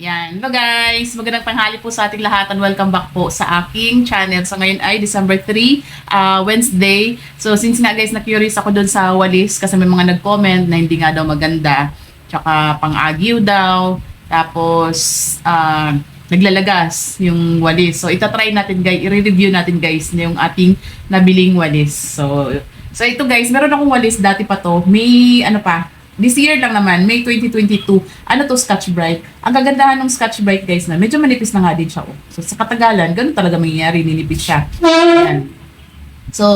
Yan. Hello guys! Magandang tanghali po sa ating lahat and welcome back po sa aking channel. So ngayon ay December 3, uh, Wednesday. So since nga guys na-curious ako dun sa walis kasi may mga nag-comment na hindi nga daw maganda. Tsaka pang-agyo daw. Tapos uh, naglalagas yung walis. So itatry natin guys, i-review natin guys yung ating nabiling walis. So So ito guys, meron akong walis dati pa to. May ano pa, This year lang naman, May 2022. Ano to, Scotch Brite. Ang kagandahan ng Scotch Brite, guys, na medyo manipis na nga din siya. Oh. So, sa katagalan, ganun talaga mangyayari, ninipis siya. Ayan. So,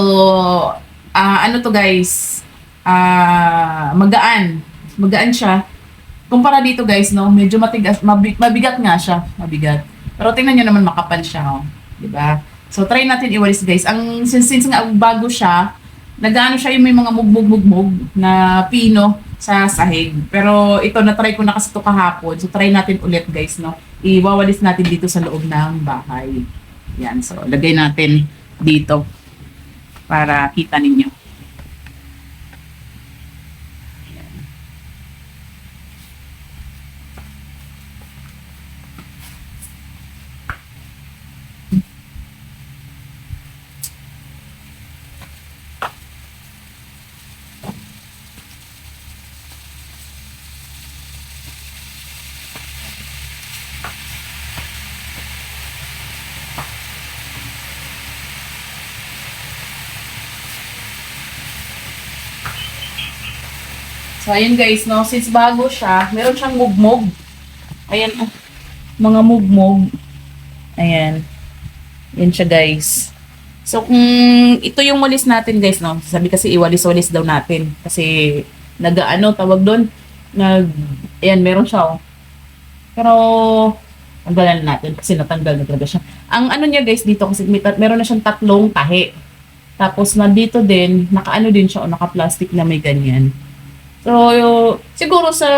ah ano to, guys? Ah magaan. Magaan siya. Kumpara dito, guys, no, medyo matigas, mabi- mabigat nga siya. Mabigat. Pero tingnan nyo naman, makapal siya, oh. Diba? So, try natin iwalis, guys. Ang, since, since nga bago siya, nagaano siya yung may mga mugbog-mugbog na pino sa sahig. Pero ito, na-try ko na kasi ito kahapon. So, try natin ulit, guys, no? Iwawalis natin dito sa loob ng bahay. Yan. So, lagay natin dito para kita ninyo. So, ayun guys, no? Since bago siya, meron siyang mugmog. Ayan, oh. Mga mugmog. Ayan. Yan siya, guys. So, kung ito yung walis natin, guys, no? Sabi kasi iwalis-walis daw natin. Kasi, nag-ano, tawag doon? Nag, ayan, meron siya, oh. Pero, tanggalan natin kasi natanggal na talaga siya. Ang ano niya, guys, dito kasi may, meron na siyang tatlong tahi. Tapos, nandito din, naka-ano din siya, o naka-plastic na may ganyan. Yo- siguro sa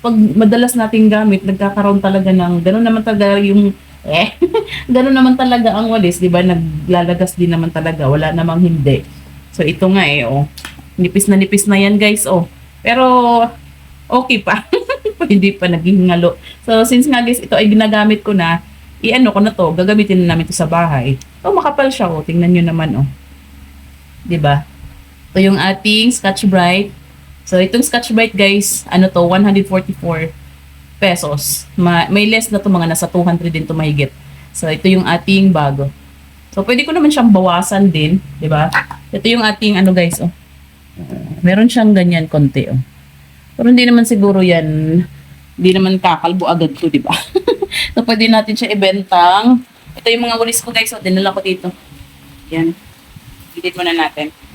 pag madalas nating gamit, nagkakaroon talaga ng, gano'n naman talaga yung, eh, gano'n naman talaga ang walis, di ba? Naglalagas din naman talaga, wala namang hindi. So, ito nga eh, oh. Nipis na nipis na yan, guys, oh. Pero, okay pa. Hindi pa naging ngalo. So, since nga guys, ito ay ginagamit ko na, i-ano ko na to, gagamitin na namin to sa bahay. Oh, makapal siya, oh. Tingnan nyo naman, oh. Di ba? Ito yung ating Scotch Brite. So, itong Scotch Brite, guys, ano to, 144 pesos. Ma may less na to, mga nasa 200 din to mahigit. So, ito yung ating bago. So, pwede ko naman siyang bawasan din, di ba? Ito yung ating, ano guys, oh. Meron siyang ganyan konti, oh. Pero hindi naman siguro yan, hindi naman kakalbo agad to, di ba? so, pwede natin siya ibentang. Ito yung mga walis ko, guys, oh. Dinala ko dito. Yan. Edit muna natin.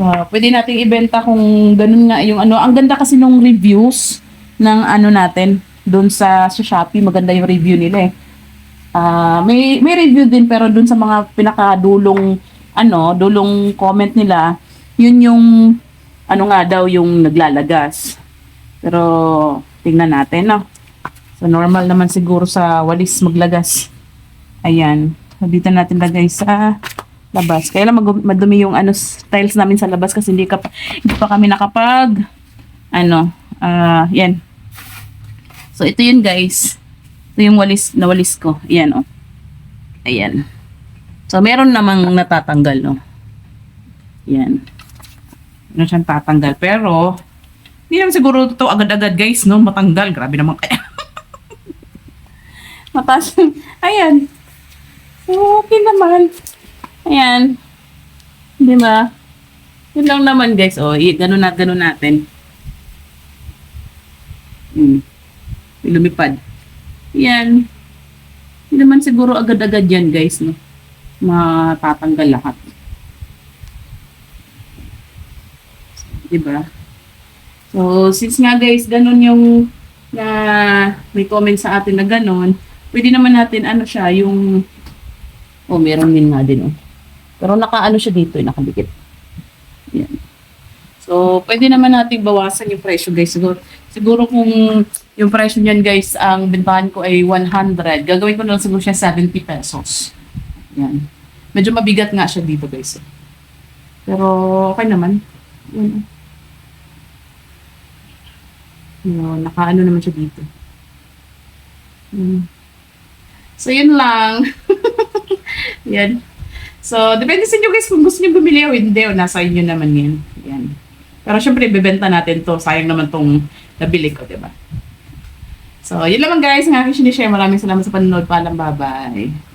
So, pwede nating ibenta kung ganun nga yung ano. Ang ganda kasi nung reviews ng ano natin doon sa, sa Shopee. Maganda yung review nila eh. Ah, may may review din pero doon sa mga pinakadulong ano, dulong comment nila, yun yung ano nga daw yung naglalagas. Pero tingnan natin, no. So normal naman siguro sa walis maglagas. Ayan. So, dito natin lagay sa labas. Kaya lang mag- madumi yung ano tiles namin sa labas kasi hindi ka hindi pa kami nakapag ano, ah, yan. So ito yun guys. Ito yung walis na walis ko. Ayan oh. Ayan. So meron namang natatanggal no. Yan. Meron siyang tatanggal pero hindi naman siguro ito agad-agad guys no matanggal. Grabe naman kaya. Mataas. Ayan. So, okay naman. Ayan. Di ba? Yun lang naman guys. O, i- ganun na, ganun natin. Hmm. Lumipad. Yan. Hindi naman siguro agad-agad yan guys, no? Matatanggal lahat. Di ba? So, since nga guys, ganun yung na may comment sa atin na ganun, pwede naman natin ano siya, yung oh, meron din nga din oh. Pero nakaano siya dito, eh, nakadikit. Yan. So, pwede naman natin bawasan yung presyo, guys. Siguro, siguro kung yung presyo niyan, guys, ang bentahan ko ay 100, gagawin ko na lang siguro siya 70 pesos. Yan. Medyo mabigat nga siya dito, guys. Pero, okay naman. Yan. Yun, nakaano naman siya dito. Mm. So, yun lang. yan. So, depende sa inyo guys kung gusto niyo bumili o hindi o nasa inyo naman yan. Yan. Pero syempre, ibebenta natin to. Sayang naman tong nabili ko, di ba? So, yun lang guys ang aking sinishare. Maraming salamat sa panonood. Paalam, bye-bye.